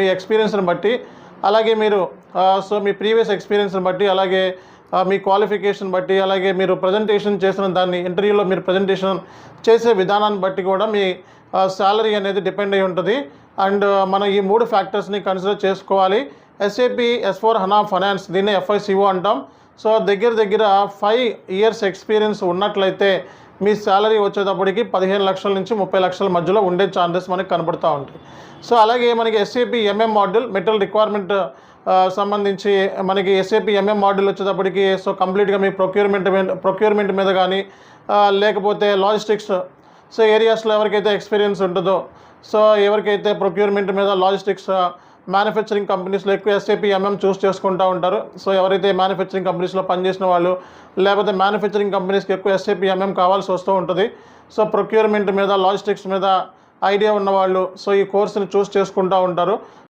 మీ ఎక్స్పీరియన్స్ని బట్టి అలాగే మీరు సో మీ ప్రీవియస్ ఎక్స్పీరియన్స్ని బట్టి అలాగే మీ క్వాలిఫికేషన్ బట్టి అలాగే మీరు ప్రజెంటేషన్ చేసిన దాన్ని ఇంటర్వ్యూలో మీరు ప్రజెంటేషన్ చేసే విధానాన్ని బట్టి కూడా మీ శాలరీ అనేది డిపెండ్ అయి ఉంటుంది. అండ్ మనం ఈ మూడు ఫ్యాక్టర్స్ని కన్సిడర్ చేసుకోవాలి. SAP S four HANA finance దీన్ని ఎఫ్ఐసిఓ అంటాం. సో దగ్గర దగ్గర ఫైవ్ ఇయర్స్ ఎక్స్పీరియన్స్ ఉన్నట్లయితే మీ శాలరీ వచ్చేటప్పటికి పదిహేను లక్షల నుంచి ముప్పై లక్షల మధ్యలో ఉండే ఛాన్సెస్ మనకి కనబడుతూ ఉంటాయి. సో అలాగే మనకి SAP MM module metal requirement సంబంధించి మనకి ఎస్ఏపి ఎంఎం మాడ్యూల్ వచ్చేటప్పటికి సో కంప్లీట్గా మీ ప్రొక్యూర్మెంట్ ప్రొక్యూర్మెంట్ మీద కానీ లేకపోతే లాజిస్టిక్స్ సో ఏరియాస్లో ఎవరికైతే ఎక్స్పీరియన్స్ ఉంటుందో సో ఎవరికైతే ప్రొక్యూర్మెంట్ మీద లాజిస్టిక్స్ మ్యానుఫ్యాక్చరింగ్ కంపెనీస్లో ఎక్కువ ఎస్ఏపీ ఎంఎం చూస్ చేసుకుంటూ ఉంటారు. సో ఎవరైతే మ్యానుఫ్యాక్చరింగ్ కంపెనీస్లో పనిచేసిన వాళ్ళు లేకపోతే మ్యానుఫ్యాక్చరింగ్ కంపెనీస్కి ఎక్కువ ఎస్ఏపీ ఎంఎం కావాల్సి వస్తూ ఉంటుంది. సో ప్రొక్యూర్మెంట్ మీద లాజిస్టిక్స్ మీద ఐడియా ఉన్నవాళ్ళు సో ఈ కోర్సుని చూస్ చేసుకుంటూ ఉంటారు.